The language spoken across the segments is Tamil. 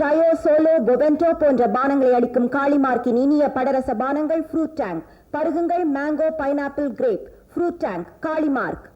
ட்ரையோ சோலோ பொவென்டோ போன்ற பானங்களை அளிக்கும் காளிமார்க்கின் இனிய படரச பானங்கள் ஃப்ரூட் டேங்க் பருகுங்கள் mango pineapple grape fruit tank Kalimark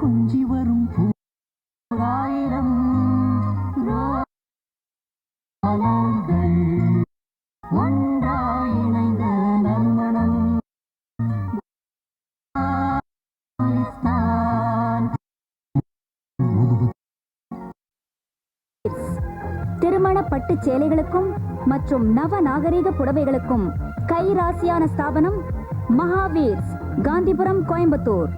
கொஞ்சி வரும் பூராயிரம் நறுமணம். திருமண சேலைகளுக்கும் மற்றும் நவ நாகரீக புடவைகளுக்கும் கைராசியான ஸ்தாபனம் மகாவீர்ஸ் காந்திபுரம் கோயம்புத்தூர்.